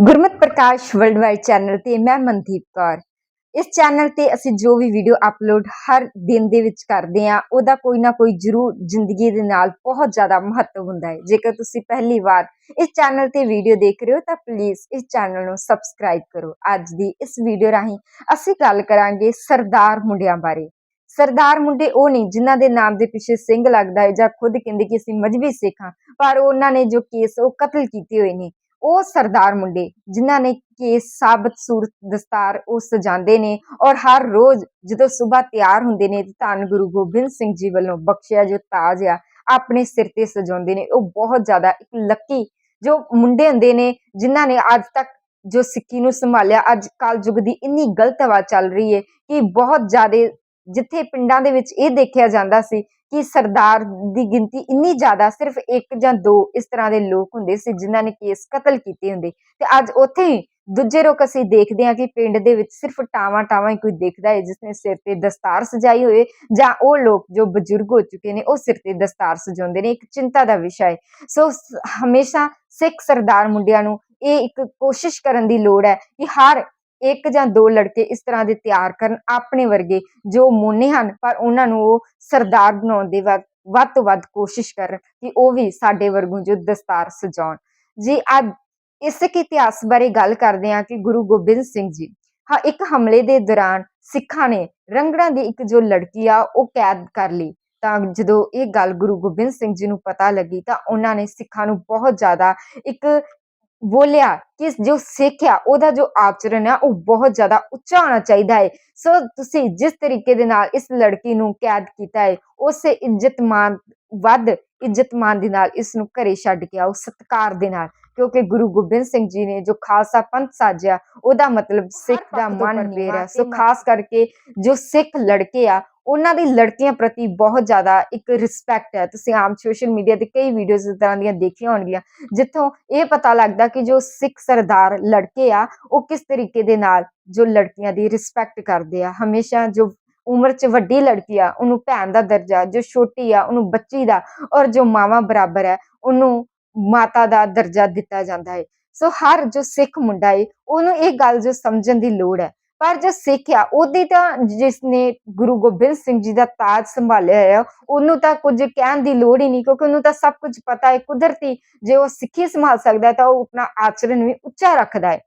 ਗੁਰਮਤ ਪ੍ਰਕਾਸ਼ worldwide channel ਤੇ ਮੈਂ ਮਨਦੀਪ ਕੌਰ। ਇਸ ਚੈਨਲ ਤੇ ਅਸੀਂ ਜੋ ਵੀ ਵੀਡੀਓ ਅਪਲੋਡ ਹਰ ਦਿਨ ਦੇ ਵਿੱਚ ਕਰਦੇ ਆ ਉਹਦਾ ਕੋਈ ਨਾ ਕੋਈ ਜ਼ਰੂਰ ਜ਼ਿੰਦਗੀ ਦੇ ਨਾਲ ਬਹੁਤ ਜ਼ਿਆਦਾ ਮਹੱਤਵ ਹੁੰਦਾ ਹੈ। ਜੇਕਰ ਤੁਸੀਂ ਪਹਿਲੀ ਵਾਰ ਇਸ ਚੈਨਲ ਤੇ ਵੀਡੀਓ ਦੇਖ ਰਹੇ ਹੋ, ਤਾਂ ਪਲੀਜ਼ ਇਸ ਚੈਨਲ ਨੂੰ ਸਬਸਕ੍ਰਾਈਬ ਕਰੋ। ਅੱਜ ਦੀ ਇਸ ਵੀਡੀਓ ਰਾਹੀਂ ਅਸੀਂ ਗੱਲ ਕਰਾਂਗੇ ਸਰਦਾਰ ਮੁੰਡਿਆਂ ਬਾਰੇ। ਸਰਦਾਰ ਮੁੰਡੇ ਉਹ ਨਹੀਂ ਜਿਨ੍ਹਾਂ ਦੇ ਨਾਮ ਦੇ ਪਿੱਛੇ ਸਿੰਘ ਲੱਗਦਾ ਹੈ ਜਾਂ ਖੁਦ ਕਹਿੰਦੇ ਕਿ ਅਸੀਂ ਮਜਬੀ ਸਿੱਖ ਹਾਂ, ਪਰ ਉਹਨਾਂ ਨੇ ਜੋ ਕੇਸ ਉਹ ਕਤਲ ਕੀਤੇ ਹੋਏ ਨੇ। ਉਹ ਸਰਦਾਰ ਮੁੰਡੇ ਜਿਨ੍ਹਾਂ ਨੇ ਕੇਸ ਸਾਬਤ ਸੂਰਤ ਦਸਤਾਰ ਉਹ ਸਜਾਉਂਦੇ ਨੇ ਔਰ ਹਰ ਰੋਜ਼ ਜਦੋਂ ਸਵੇਰ ਤਿਆਰ ਹੁੰਦੇ ਨੇ ਧੰਨ ਗੁਰੂ ਗੋਬਿੰਦ ਸਿੰਘ ਜੀ ਵੱਲੋਂ ਬਖਸ਼ਿਆ ਜੋ ਤਾਜ ਆ, ਆਪਣੇ ਸਿਰ ਤੇ ਸਜਾਉਂਦੇ ਨੇ। ਉਹ ਬਹੁਤ ਜ਼ਿਆਦਾ ਇੱਕ ਲੱਕੀ ਜੋ ਮੁੰਡੇ ਹੁੰਦੇ ਨੇ ਜਿਨ੍ਹਾਂ ਨੇ ਅੱਜ ਤੱਕ ਜੋ ਸਿੱਖੀ ਨੂੰ ਸੰਭਾਲਿਆ, ਅੱਜ ਕੱਲ ਯੁੱਗ ਦੀ ਇੰਨੀ ਗਲਤ ਹਵਾ ਚੱਲ ਰਹੀ ਹੈ ਕਿ ਬਹੁਤ ਜ਼ਿਆਦਾ ਜਿੱਥੇ ਪਿੰਡਾਂ ਦੇ ਵਿੱਚ ਇਹ ਦੇਖਿਆ ਜਾਂਦਾ ਸੀ ਕਿ ਸਰਦਾਰ ਦੀ ਗਿਣਤੀ ਇੰਨੀ ਜ਼ਿਆਦਾ ਸਿਰਫ ਇੱਕ ਜਾਂ ਦੋ ਇਸ ਤਰ੍ਹਾਂ ਦੇ ਲੋਕ ਹੁੰਦੇ ਸੀ ਜਿਨ੍ਹਾਂ ਨੇ ਕੇਸ ਕਤਲ ਕੀਤੇ ਹੁੰਦੇ। ਤੇ ਅੱਜ ਉੱਥੇ ਹੀ ਦੂਜੇ ਰੁਕ ਅਸੀਂ ਦੇਖਦੇ ਹਾਂ ਕਿ ਪਿੰਡ ਦੇ ਵਿੱਚ ਸਿਰਫ ਟਾਵਾਂ ਟਾਵਾਂ ਹੀ ਕੋਈ ਦੇਖਦਾ ਹੈ, ਜਿਸਨੇ ਸਿਰ ਤੇ ਦਸਤਾਰ ਸਜਾਈ ਹੋਏ ਜਾਂ ਉਹ ਲੋਕ ਜੋ ਬਜ਼ੁਰਗ ਹੋ ਚੁੱਕੇ ਨੇ, ਉਹ ਸਿਰ ਤੇ ਦਸਤਾਰ ਸਜਾਉਂਦੇ ਨੇ। ਇੱਕ ਚਿੰਤਾ ਦਾ ਵਿਸ਼ਾ ਹੈ। ਸੋ, ਹਮੇਸ਼ਾ ਸਿੱਖ ਸਰਦਾਰ ਮੁੰਡਿਆਂ ਨੂੰ ਇਹ ਇੱਕ ਕੋਸ਼ਿਸ਼ ਕਰਨ ਦੀ ਲੋੜ ਹੈ ਕਿ ਹਰ ਇੱਕ ਜਾਂ ਦੋ ਲੜਕੇ ਇਸ ਤਰ੍ਹਾਂ ਦੇ ਤਿਆਰ ਕਰਨ ਆਪਣੇ ਵਰਗੇ ਜੋ ਮੋਨੇ ਹਨ, ਪਰ ਉਹਨਾਂ ਨੂੰ ਉਹ ਸਰਦਾਰ ਬਣਾਉਣ ਦੇ ਵੱਧ ਵੱਧ ਤੋਂ ਵੱਧ ਕੋਸ਼ਿਸ਼ ਕਰਨ ਕਿ ਉਹ ਵੀ ਸਾਡੇ ਵਰਗੂ ਜੋ ਦਸਤਾਰ ਸਜਾਉਣ। ਜੀ, ਅੱਜ ਇਸੇ ਇਤਿਹਾਸ ਬਾਰੇ ਗੱਲ ਕਰਦੇ ਹਾਂ ਕਿ ਗੁਰੂ ਗੋਬਿੰਦ ਸਿੰਘ ਜੀ, ਹਾਂ, ਇੱਕ ਹਮਲੇ ਦੇ ਦੌਰਾਨ ਸਿੱਖਾਂ ਨੇ ਰੰਗੜਾ ਦੀ ਇੱਕ ਜੋ ਲੜਕੀ ਆ, ਉਹ ਕੈਦ ਕਰ ਲਈ। ਤਾਂ ਜਦੋਂ ਇਹ ਗੱਲ ਗੁਰੂ ਗੋਬਿੰਦ ਸਿੰਘ ਜੀ ਨੂੰ ਪਤਾ ਲੱਗੀ ਤਾਂ ਉਹਨਾਂ ਨੇ ਸਿੱਖਾਂ ਨੂੰ ਬਹੁਤ ਜ਼ਿਆਦਾ ਇੱਕ ਬੋਲਿਆ ਕਿ ਜੋ ਸਿੱਖ ਆ, ਉਹਦਾ ਜੋ ਆਚਰਣ ਆ, ਉਹ ਬਹੁਤ ਜ਼ਿਆਦਾ ਉੱਚਾ ਹੋਣਾ ਚਾਹੀਦਾ ਹੈ ਸੋ ਤੁਸੀਂ ਜਿਸ ਤਰੀਕੇ ਦੇ ਨਾਲ ਇਸ ਲੜਕੀ ਨੂੰ ਕੈਦ ਕੀਤਾ ਹੈ ਉਸੇ ਇੱਜ਼ਤਮਾਨ ਵੱਧ ਇੱਜ਼ਤਮਾਨ ਦੇ ਨਾਲ ਇਸ ਨੂੰ ਘਰੇ ਛੱਡ ਕੇ ਆਓ, ਸਤਕਾਰ ਦੇ ਨਾਲ। ਕਿਉਂਕਿ ਗੁਰੂ ਗੋਬਿੰਦ ਸਿੰਘ ਜੀ ਨੇ ਜੋ ਖਾਲਸਾ ਪੰਥ ਸਾਜਿਆ ਉਹਦਾ ਮਤਲਬ ਸਿੱਖ ਦਾ ਮਨ ਮੇਰ ਸੋ ਖਾਸ ਕਰਕੇ ਜੋ ਸਿੱਖ ਲੜਕੇ ਆ ਉਹਨਾਂ ਦੀ ਲੜਕੀਆਂ ਪ੍ਰਤੀ ਬਹੁਤ ਜ਼ਿਆਦਾ ਇੱਕ ਰਿਸਪੈਕਟ ਹੈ। ਤੁਸੀਂ ਆਮ ਸੋਸ਼ਲ ਮੀਡੀਆ ਤੇ ਕਈ ਵੀਡੀਓਜ਼ ਇਸ ਤਰ੍ਹਾਂ ਦੀਆਂ ਦੇਖੀਆਂ ਹੋਣਗੀਆਂ ਜਿੱਥੋਂ ਇਹ ਪਤਾ ਲੱਗਦਾ ਕਿ ਜੋ ਸਿੱਖ ਸਰਦਾਰ ਲੜਕੇ ਆ ਉਹ ਕਿਸ ਤਰੀਕੇ ਦੇ ਨਾਲ ਜੋ ਲੜਕੀਆਂ ਦੀ ਰਿਸਪੈਕਟ ਕਰਦੇ ਆ। ਹਮੇਸ਼ਾ ਜੋ ਉਮਰ 'ਚ ਵੱਡੀ ਲੜਕੀ ਆ ਉਹਨੂੰ ਭੈਣ ਦਾ ਦਰਜਾ ਜੋ ਛੋਟੀ ਆ ਉਹਨੂੰ ਬੱਚੀ ਦਾ ਔਰ ਜੋ ਮਾਵਾ ਬਰਾਬਰ ਹੈ ਉਹਨੂੰ ਮਾਤਾ ਦਾ ਦਰਜਾ ਦਿੱਤਾ ਜਾਂਦਾ ਹੈ ਸੋ ਹਰ ਜੋ ਸਿੱਖ ਮੁੰਡਾ ਹੈ ਉਹਨੂੰ ਇਹ ਗੱਲ ਜੋ ਸਮਝਣ ਦੀ ਲੋੜ ਹੈ। ਪਰ ਜੋ ਸਿੱਖ ਆ, ਉਹਦੀ ਤਾਂ ਜਿਸ ਨੇ ਗੁਰੂ ਗੋਬਿੰਦ ਸਿੰਘ ਜੀ ਦਾ ਤਾਜ ਸੰਭਾਲਿਆ ਹੈ ਉਹਨੂੰ ਤਾਂ ਕੁਝ ਕਹਿਣ ਦੀ ਲੋੜ ਹੀ ਨਹੀਂ, ਕਿਉਂਕਿ ਉਹਨੂੰ ਤਾਂ ਸਭ ਕੁਝ ਪਤਾ ਹੈ ਕੁਦਰਤੀ ਜੇ ਉਹ ਸਿੱਖੀ ਸੰਭਾਲ ਸਕਦਾ ਤਾਂ ਉਹ ਆਪਣਾ ਆਚਰਣ ਵੀ ਉੱਚਾ ਰੱਖਦਾ ਹੈ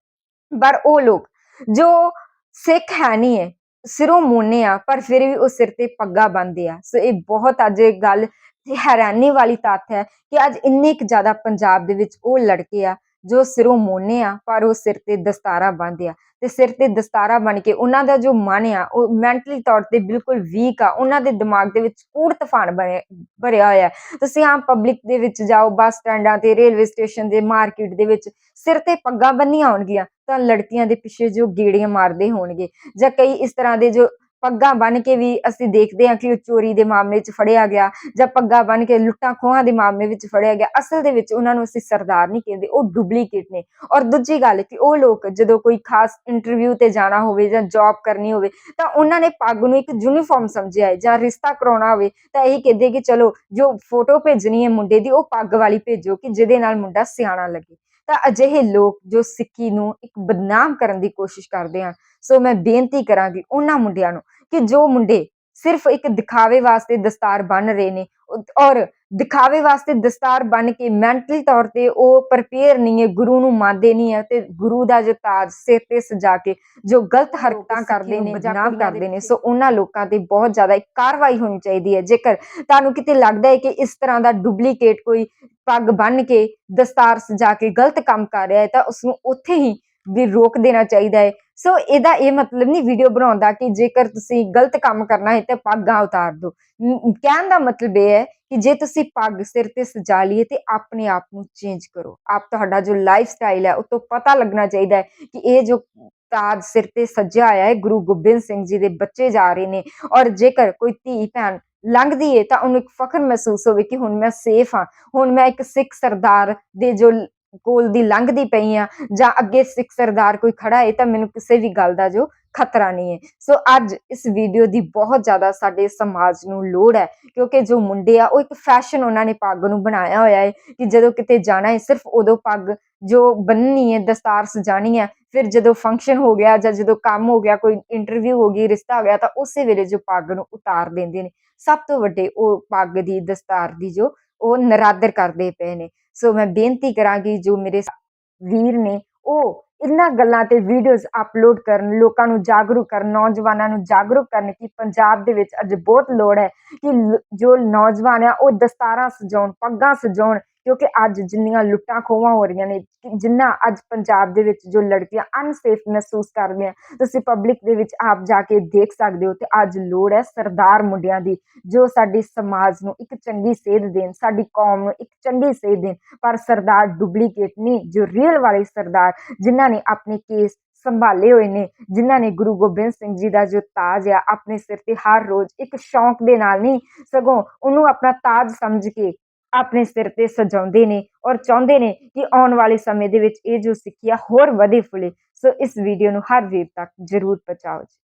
ਪਰ ਉਹ ਲੋਕ, ਜੋ ਸਿੱਖ ਹੈ ਨਹੀਂ ਹੈ ਸਿਰੋਂ ਮੋਨੇ ਆ, ਪਰ ਫਿਰ ਵੀ ਉਹ ਸਿਰ ਤੇ ਪੱਗਾ ਬੰਨਦੇ ਆ। ਸੋ ਇਹ ਬਹੁਤ ਅੱਜ ਇਹ ਗੱਲ ਹੈਰਾਨੀ ਵਾਲੀ ਤੱਥ ਹੈ ਕਿ ਅੱਜ ਇੰਨੇ ਕੁ ਜ਼ਿਆਦਾ ਪੰਜਾਬ ਦੇ ਵਿੱਚ ਉਹ ਲੜਕੇ ਆ ਜੋ ਸਿਰੋਂ ਮੋਨੇ ਆ, ਪਰ ਉਹ ਸਿਰ ਤੇ ਦਸਤਾਰਾ ਬੰਨ੍ਹਦੇ ਤੇ ਸਿਰ ਤੇ ਦਸਤਾਰਾ ਬਣ ਕੇ ਉਹਨਾਂ ਦਾ ਜੋ ਮਨ ਆ, ਉਹ ਮੈਂਟਲੀ ਤੌਰ ਤੇ ਬਿਲਕੁਲ ਵੀਕ ਆ। ਉਹਨਾਂ ਦੇ ਦਿਮਾਗ ਦੇ ਵਿੱਚ ਕੂੜ ਤੂਫਾਨ ਬਣੇ- ਭਰਿਆ ਹੋਇਆ ਤੁਸੀਂ ਆਮ ਪਬਲਿਕ ਦੇ ਵਿੱਚ ਜਾਓ, ਬੱਸ ਸਟੈਂਡਾਂ ਤੇ ਰੇਲਵੇ ਸਟੇਸ਼ਨ ਦੇ ਮਾਰਕੀਟ ਦੇ ਵਿੱਚ ਸਿਰ ਤੇ ਪੱਗਾਂ ਬੰਨੀਆਂ ਹੋਣਗੀਆਂ, ਤਾਂ ਲੜਕੀਆਂ ਦੇ ਪਿੱਛੇ ਜੋ ਗੇੜੀਆਂ ਮਾਰਦੇ ਹੋਣਗੇ। ਜਾਂ ਕਈ ਇਸ ਤਰ੍ਹਾਂ ਦੇ ਜੋ ਪੱਗਾਂ ਬੰਨ ਕੇ ਵੀ ਅਸੀਂ ਦੇਖਦੇ ਹਾਂ ਕਿ ਉਹ ਚੋਰੀ ਦੇ ਮਾਮਲੇ 'ਚ ਫੜਿਆ ਗਿਆ ਜਾਂ ਪੱਗਾਂ ਬੰਨ ਕੇ ਲੁੱਟਾਂ ਖੋਹਾਂ ਦੇ ਮਾਮਲੇ ਵਿੱਚ ਫੜਿਆ ਗਿਆ। ਅਸਲ ਦੇ ਵਿੱਚ ਉਹਨਾਂ ਨੂੰ ਅਸੀਂ ਸਰਦਾਰ ਨਹੀਂ ਕਹਿੰਦੇ, ਉਹ ਡੁਪਲੀਕੇਟ ਨੇ। ਔਰ ਦੂਜੀ ਗੱਲ ਕਿ ਉਹ ਲੋਕ ਜਦੋਂ ਕੋਈ ਖਾਸ ਇੰਟਰਵਿਊ ਤੇ ਜਾਣਾ ਹੋਵੇ ਜਾਂ ਜੌਬ ਕਰਨੀ ਹੋਵੇ, ਤਾਂ ਉਹਨਾਂ ਨੇ ਪੱਗ ਨੂੰ ਇੱਕ ਯੂਨੀਫਾਰਮ ਸਮਝਿਆ ਹੈ ਜਾਂ ਰਿਸ਼ਤਾ ਕਰਾਉਣਾ ਹੋਵੇ, ਤਾਂ ਇਹੀ ਕਹਿੰਦੇ ਕਿ ਚਲੋ ਜੋ ਫੋਟੋ ਭੇਜਣੀ ਹੈ ਮੁੰਡੇ ਦੀ, ਉਹ ਪੱਗ ਵਾਲੀ ਭੇਜੋ ਕਿ ਜਿਹਦੇ ਨਾਲ ਮੁੰਡਾ ਸਿਆਣਾ ਲੱਗੇ। ਤਾਂ ਅਜਿਹੇ ਲੋਕ ਜੋ ਸਿੱਖੀ ਨੂੰ ਇੱਕ ਬਦਨਾਮ ਕਰਨ ਦੀ ਕੋਸ਼ਿਸ਼ ਕਰਦੇ ਹਨ, ਸੋ ਮੈਂ ਬੇਨਤੀ ਕਰਾਂਗੀ ਉਹਨਾਂ ਮੁੰਡਿਆਂ ਨੂੰ ਕਿ ਜੋ ਮੁੰਡੇ ਸਿਰਫ ਇੱਕ ਦਿਖਾਵੇ ਵਾਸਤੇ ਦਸਤਾਰ ਬੰਨ ਰਹੇ ਨੇ ਔਰ ਦਿਖਾਵੇ ਵਾਸਤੇ ਦਸਤਾਰ ਬੰਨ ਕੇ ਮੈਂਟਲੀ ਤੌਰ ਤੇ ਉਹ ਪ੍ਰਪੇਅਰ ਨਹੀਂ ਹੈ ਗੁਰੂ ਨੂੰ ਮੰਨਦੇ ਨਹੀਂ ਹੈ ਤੇ ਗੁਰੂ ਦਾ ਜੋ ਤਾਜ ਸਿਰ ਤੇ ਸਜਾ ਕੇ ਜੋ ਗਲਤ ਹਰਕਤਾਂ ਕਰਦੇ ਨੇ ਬਦਨਾਮ ਕਰਦੇ ਨੇ ਸੋ ਉਹਨਾਂ ਲੋਕਾਂ ਤੇ ਬਹੁਤ ਜ਼ਿਆਦਾ ਇੱਕ ਕਾਰਵਾਈ ਹੋਣੀ ਚਾਹੀਦੀ ਹੈ। ਜੇਕਰ ਤੁਹਾਨੂੰ ਕਿਤੇ ਲੱਗਦਾ ਹੈ ਕਿ ਇਸ ਤਰ੍ਹਾਂ ਦਾ ਡੁਪਲੀਕੇਟ ਕੋਈ ਪੱਗ ਬੰਨ ਕੇ ਦਸਤਾਰ ਸਜਾ ਕੇ ਗਲਤ ਕੰਮ ਕਰ ਰਿਹਾ ਹੈ ਤਾਂ ਉਸ ਨੂੰ ਉੱਥੇ ਹੀ ਵੀ ਰੋਕ ਦੇਣਾ ਚਾਹੀਦਾ ਹੈ। ਸੋ ਇਹਦਾ ਇਹ ਮਤਲਬ ਨਹੀਂ ਵੀਡੀਓ ਬਣਾਉਣ ਦਾ ਕਿ ਜੇਕਰ ਤੁਸੀਂ ਗਲਤ ਕੰਮ ਕਰਨਾ ਹੈ ਤਾਂ ਪੱਗਾਂ ਉਤਾਰ ਦਿਓ। ਕਹਿਣ ਦਾ ਮਤਲਬ ਇਹ ਹੈ ਕਿ ਜੇ ਤੁਸੀਂ ਪੱਗ ਸਿਰ ਤੇ ਸਜਾ ਲਈਏ ਤੇ ਆਪਣੇ ਆਪ ਨੂੰ ਚੇਂਜ ਕਰੋ। ਆਪ ਤੁਹਾਡਾ ਜੋ ਲਾਈਫ ਸਟਾਈਲ ਹੈ ਉਹ ਤੋਂ ਪਤਾ ਲੱਗਣਾ ਚਾਹੀਦਾ ਹੈ ਕਿ ਇਹ ਜੋ ਤਾਜ ਸਿਰ ਤੇ ਸੱਜਿਆ ਆਇਆ ਹੈ, ਗੁਰੂ ਗੋਬਿੰਦ ਸਿੰਘ ਜੀ ਦੇ ਬੱਚੇ ਜਾ ਰਹੇ ਨੇ ਔਰ ਜੇਕਰ ਕੋਈ ਧੀ ਭੈਣ ਲੰਘਦੀ ਏ ਤਾਂ ਉਹਨੂੰ ਇੱਕ ਫਖਰ ਮਹਿਸੂਸ ਹੋਵੇ ਕਿ ਹੁਣ ਮੈਂ ਸੇਫ ਹਾਂ, ਹੁਣ ਮੈਂ ਇੱਕ ਸਿੱਖ ਸਰਦਾਰ ਦੇ ਜੋ ਕੋਲ ਦੀ ਲੰਘਦੀ ਪਈ ਆ ਜਾਂ ਅੱਗੇ ਸਿੱਖ ਸਰਦਾਰ ਕੋਈ ਖੜਾ ਏ ਤਾਂ ਮੈਨੂੰ ਕਿਸੇ ਵੀ ਗੱਲ ਦਾ ਜੋ ਖਤਰਾ ਨਹੀਂ ਹੈ ਸੋ ਅੱਜ ਇਸ ਵੀਡੀਓ ਦੀ ਬਹੁਤ ਜ਼ਿਆਦਾ ਸਾਡੇ ਸਮਾਜ ਨੂੰ ਲੋੜ ਹੈ ਕਿਉਂਕਿ ਜੋ ਮੁੰਡੇ ਆ ਉਹ ਇੱਕ ਫੈਸ਼ਨ ਉਹਨਾਂ ਨੇ ਪੱਗ ਨੂੰ ਬਣਾਇਆ ਹੋਇਆ ਹੈ ਕਿ ਜਦੋਂ ਕਿਤੇ ਜਾਣਾ ਹੈ ਸਿਰਫ ਉਦੋਂ ਪੱਗ ਜੋ ਬੰਨਣੀ ਹੈ ਦਸਤਾਰ ਸਜਾਣੀ ਹੈ ਫਿਰ ਜਦੋਂ ਫੰਕਸ਼ਨ ਹੋ ਗਿਆ ਜਾਂ ਜਦੋਂ ਕੰਮ ਹੋ ਗਿਆ, ਕੋਈ ਇੰਟਰਵਿਊ ਹੋ ਗਈ, ਰਿਸ਼ਤਾ ਹੋ ਗਿਆ ਤਾਂ ਉਸੇ ਵੇਲੇ ਜੋ ਪੱਗ ਨੂੰ ਉਤਾਰ ਦਿੰਦੇ ਨੇ। ਸਭ ਤੋਂ ਵੱਡੇ ਉਹ ਪੱਗ ਦੀ, ਦਸਤਾਰ ਦੀ ਜੋ ਉਹ ਨਰਾਦਰ ਕਰਦੇ ਪਏ ਨੇ। ਸੋ ਮੈਂ ਬੇਨਤੀ ਕਰਾਂਗੀ ਜੋ ਮੇਰੇ ਵੀਰ ਨੇ, ਉਹ ਇਹਨਾਂ ਗੱਲਾਂ ਤੇ ਵੀਡੀਓਜ਼ ਅਪਲੋਡ ਕਰਨ, ਲੋਕਾਂ ਨੂੰ ਜਾਗਰੂਕ ਕਰਨ, ਨੌਜਵਾਨਾਂ ਨੂੰ ਜਾਗਰੂਕ ਕਰਨ ਕਿ ਪੰਜਾਬ ਦੇ ਵਿੱਚ ਅੱਜ ਬਹੁਤ ਲੋੜ ਹੈ ਕਿ ਜੋ ਨੌਜਵਾਨ ਆ, ਉਹ ਦਸਤਾਰਾਂ ਸਜਾਉਣ, ਪੱਗਾਂ ਸਜਾਉਣ ਕਿਉਂਕਿ ਅੱਜ ਜਿੰਨੀਆਂ ਲੁੱਟਾਂ ਖੋਹਾਂ ਹੋ ਰਹੀਆਂ ਨੇ ਜਿੰਨਾ ਅੱਜ ਪੰਜਾਬ ਦੇ ਵਿੱਚ ਜੋ ਲੜਕੀਆਂ ਅਨਸੇਫ ਮਹਿਸੂਸ ਕਰਦੀਆਂ ਤੁਸੀਂ ਪਬਲਿਕ ਦੇ ਵਿੱਚ ਆਪ ਜਾ ਕੇ ਦੇਖ ਸਕਦੇ ਹੋ ਤੇ ਅੱਜ ਲੋੜ ਹੈ ਸਰਦਾਰ ਮੁੰਡਿਆਂ ਦੀ, ਜੋ ਸਾਡੀ ਸਮਾਜ ਨੂੰ ਇੱਕ ਚੰਗੀ ਸੇਧ ਦੇਣ, ਸਾਡੀ ਕੌਮ ਨੂੰ ਇੱਕ ਚੰਗੀ ਸੇਧ ਦੇਣ, ਪਰ ਸਰਦਾਰ ਡੁਪਲੀਕੇਟ ਨਹੀਂ, ਜੋ ਰੀਅਲ ਵਾਲੇ ਸਰਦਾਰ, ਜਿਨ੍ਹਾਂ ਨੇ ਆਪਣੇ ਕੇਸ ਸੰਭਾਲੇ ਹੋਏ ਨੇ, ਜਿਨ੍ਹਾਂ ਨੇ ਗੁਰੂ ਗੋਬਿੰਦ ਸਿੰਘ ਜੀ ਦਾ ਜੋ ਤਾਜ ਆ, ਆਪਣੇ ਸਿਰ ਤੇ ਹਰ ਰੋਜ਼ ਇੱਕ ਸ਼ੌਂਕ ਦੇ ਨਾਲ ਨਹੀਂ, ਸਗੋਂ ਉਹਨੂੰ ਆਪਣਾ ਤਾਜ ਸਮਝ ਕੇ ਆਪਣੇ ਸਿਰ ਤੇ ਸਜਾਉਂਦੇ ਨੇ ਔਰ ਚਾਹੁੰਦੇ ਨੇ ਕਿ ਆਉਣ ਵਾਲੇ ਸਮੇਂ ਦੇ ਵਿੱਚ ਇਹ ਜੋ ਸਿੱਖਿਆ ਹੋਰ ਵਧੇ ਫੁੱਲੇ, ਸੋ ਇਸ ਵੀਡੀਓ ਨੂੰ ਹਰ ਵੀਰ ਤੱਕ ਜਰੂਰ ਪਹੁੰਚਾਓ ਜੀ।